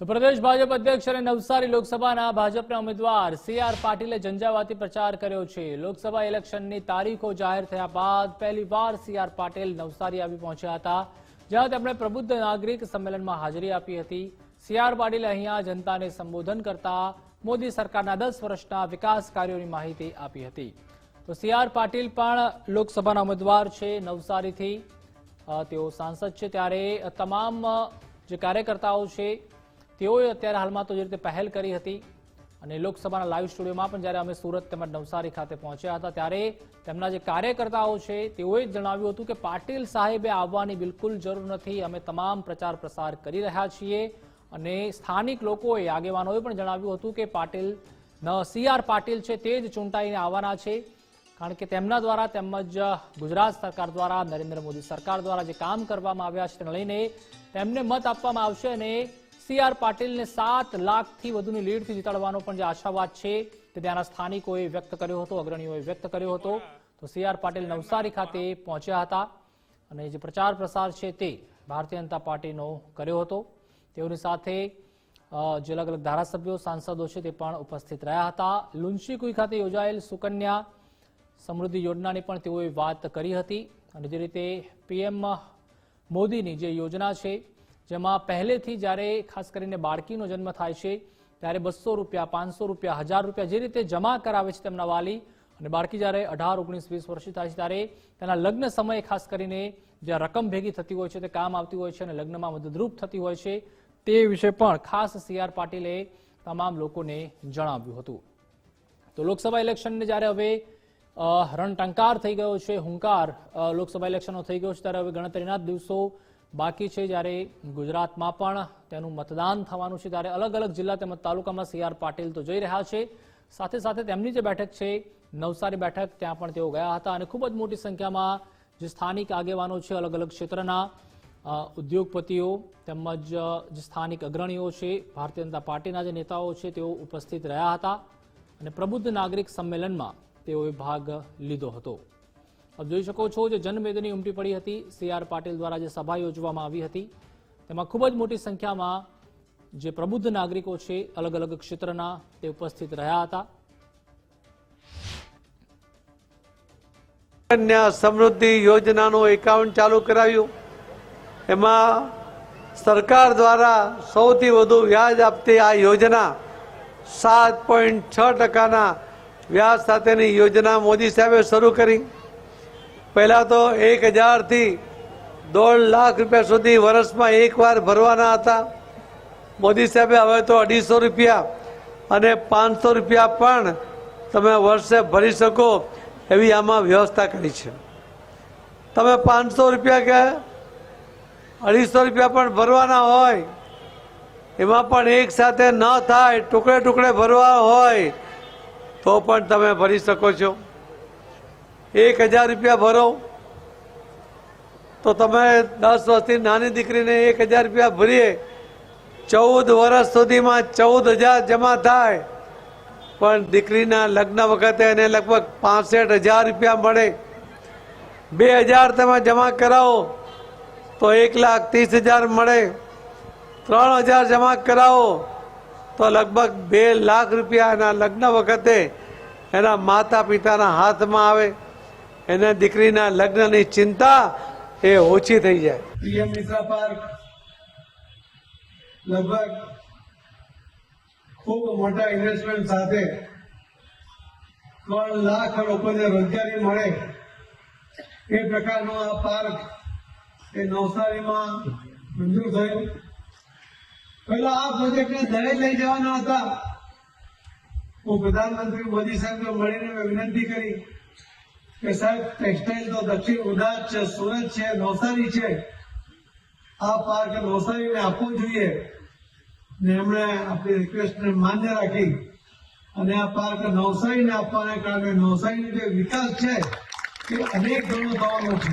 તો પ્રદેશ ભાજપ અધ્યક્ષ અને નવસારી લોકસભાના ભાજપના ઉમેદવાર સી આર પાટીલે ઝંઝાવાતી પ્રચાર કર્યો છે. લોકસભા ઇલેક્શનની તારીખો જાહેર થયા બાદ પહેલીવાર સી આર પાટીલ નવસારી આવી પહોંચ્યા હતા, જ્યાં તેમણે પ્રબુદ્ધ નાગરિક સંમેલનમાં હાજરી આપી હતી. સી આર પાટીલે અહીંયા જનતાને સંબોધન કરતા મોદી સરકારના દસ વર્ષના વિકાસ કાર્યોની માહિતી આપી હતી. તો સી આર પાટીલ પણ લોકસભાના ઉમેદવાર છે નવસારીથી. તેઓ સાંસદ છે ત્યારે તમામ જે કાર્યકર્તાઓ છે તેઓએ અત્યારે હાલમાં તો જે રીતે પહેલ કરી હતી અને લોકસભાના લાઈવ સ્ટુડિયોમાં પણ જ્યારે અમે સુરત તેમજ નવસારી ખાતે પહોંચ્યા હતા, ત્યારે તેમના જે કાર્યકર્તાઓ છે તેઓએ જણાવ્યું હતું કે પાટીલ સાહેબે આવવાની બિલકુલ જરૂર નથી, અમે તમામ પ્રચાર પ્રસાર કરી રહ્યા છીએ. અને સ્થાનિક લોકોએ, આગેવાનોએ પણ જણાવ્યું હતું કે પાટીલ સી આર પાટીલ છે તે જ ચૂંટાઈને આવવાના છે. કારણ કે તેમના દ્વારા તેમજ ગુજરાત સરકાર દ્વારા, નરેન્દ્ર મોદી સરકાર દ્વારા જે કામ કરવામાં આવ્યા છે તેને લઈને તેમને મત આપવામાં આવશે અને સી આર પાટીલને સાત લાખથી વધુની લીડથી જીતાડવાનો પણ જે આશાવાદ છે તે ત્યાંના સ્થાનિકોએ વ્યક્ત કર્યો હતો, અગ્રણીઓએ વ્યક્ત કર્યો હતો. તો સીઆર પાટીલ નવસારી ખાતે પહોંચ્યા હતા અને જે પ્રચાર પ્રસાર છે તે ભારતીય જનતા પાર્ટીનો કર્યો હતો. તેઓની સાથે જે અલગ અલગ ધારાસભ્યો, સાંસદો છે તે પણ ઉપસ્થિત રહ્યા હતા. લુન્શીકુઈ ખાતે યોજાયેલ સુકન્યા સમૃદ્ધિ યોજનાની પણ તેઓએ વાત કરી હતી અને જે રીતે પીએમ મોદીની જે યોજના છે જેમાં પહેલેથી જ્યારે ખાસ કરીને બાળકીનો જન્મ થાય છે, ત્યારે બસો રૂપિયા, પાંચસો રૂપિયા, હજાર રૂપિયા જે રીતે જમા કરાવે છે તેમના વાલી અને બાળકી જ્યારે અઢાર, ઓગણીસ, વીસ વર્ષની થાય છે ત્યારે તેના લગ્ન સમયે ખાસ કરીને જે રકમ ભેગી થતી હોય છે, તે કામ આવતી હોય છે અને લગ્નમાં મદદરૂપ થતી હોય છે, તે વિશે પણ ખાસ સી આર પાટીલે તમામ લોકોને જણાવ્યું હતું. તો લોકસભા ઇલેક્શનને જ્યારે હવે રણટંકાર થઈ ગયો છે, હુંકાર લોકસભા ઇલેક્શનનો થઈ ગયો છે, ત્યારે હવે ગણતરીના દિવસો બાકી છે જ્યારે ગુજરાતમાં પણ તેનું મતદાન થવાનું છે ત્યારે અલગ અલગ જિલ્લા તેમજ તાલુકામાં સી આર પાટીલ તો જઈ રહ્યા છે. સાથે સાથે તેમની જે બેઠક છે, નવસારી બેઠક, ત્યાં પણ તેઓ ગયા હતા અને ખૂબ જ મોટી સંખ્યામાં જે સ્થાનિક આગેવાનો છે, અલગ અલગ ક્ષેત્રના ઉદ્યોગપતિઓ તેમજ જે સ્થાનિક અગ્રણીઓ છે, ભારતીય જનતા પાર્ટીના જે નેતાઓ છે તેઓ ઉપસ્થિત રહ્યા હતા અને પ્રબુદ્ધ નાગરિક સંમેલનમાં તેઓએ ભાગ લીધો હતો. આપ જોઈ શકો છો જે જનમેદની ઉમટી પડી હતી સી આર પાટીલ દ્વારા જે સભા યોજવામાં આવી હતી. તેમાં ખૂબ જ મોટી સંખ્યામાં જે પ્રબુદ્ધ નાગરિકો છે અલગ અલગ ક્ષેત્રના તે ઉપસ્થિત રહ્યા હતા. કન્યા સમૃદ્ધિ યોજનાનું એકાઉન્ટ ચાલુ કરાવ્યું. એમાં સરકાર દ્વારા સૌથી વધુ વ્યાજ આપતી આ યોજના સાત પોઈન્ટ છ ટકાના વ્યાજ સાથેની યોજના મોદી સાહેબે શરૂ કરી. પહેલાં તો એક હજારથી દોઢ લાખ રૂપિયા સુધી વર્ષમાં એકવાર ભરવાના હતા. મોદી સાહેબે હવે તો અઢીસો રૂપિયા અને પાંચસો રૂપિયા પણ તમે વર્ષે ભરી શકો એવી આમાં વ્યવસ્થા કરી છે. તમે પાંચસો રૂપિયા કે અઢીસો રૂપિયા પણ ભરવાના હોય, એમાં પણ એક સાથે ન થાય, ટુકડે ટુકડે ભરવા હોય, તો પણ તમે ભરી શકો છો. એક હજાર રૂપિયા ભરો. તો તમે દસ વર્ષથી નાની દીકરીને એક હજાર રૂપિયા ભરીએ. ચૌદ વર્ષ સુધીમાં ચૌદ હજાર જમા થાય. પણ દીકરીના લગ્ન વખતે એને લગભગ પાસઠ હજાર રૂપિયા મળે. બે હજાર તમે જમા કરાવો, તો એક લાખ ત્રીસ હજાર મળે. ત્રણ હજાર જમા કરાવો, તો લગભગ બે લાખ રૂપિયા એના લગ્ન વખતે એના માતા પિતાના હાથમાં આવે. એને દીકરીના લગ્નની ચિંતા એ ઓછી થઈ જાય. પીએમ મિશ્રા પાર્ક, લગભગ ખૂબ મોટા ઇન્વેસ્ટમેન્ટ સાથે ત્રણ લાખ લોકોને રોજગારી મળે. એ પ્રકારનો આ પાર્ક એ નવસારીમાં મંજૂર થયું. પહેલા આ પ્રોજેક્ટને દરેક લઈ જવાના હતા. હું પ્રધાનમંત્રી મોદી સાહેબને મળીને વિનંતી કરી. કે સાહેબ ટેક્સટાઇલ તો દક્ષિણ ઉદાસ છે, સુરત છે, નવસારી છે. આ પાર્ક નવસારીને આપવું જોઈએ. ને એમણે આપણી રિક્વેસ્ટને માન્ય રાખી. અને આ પાર્ક નવસારીને આપવાને કારણે નવસારીનો જે વિકાસ છે, એ અનેક ગણો થવાનો છે.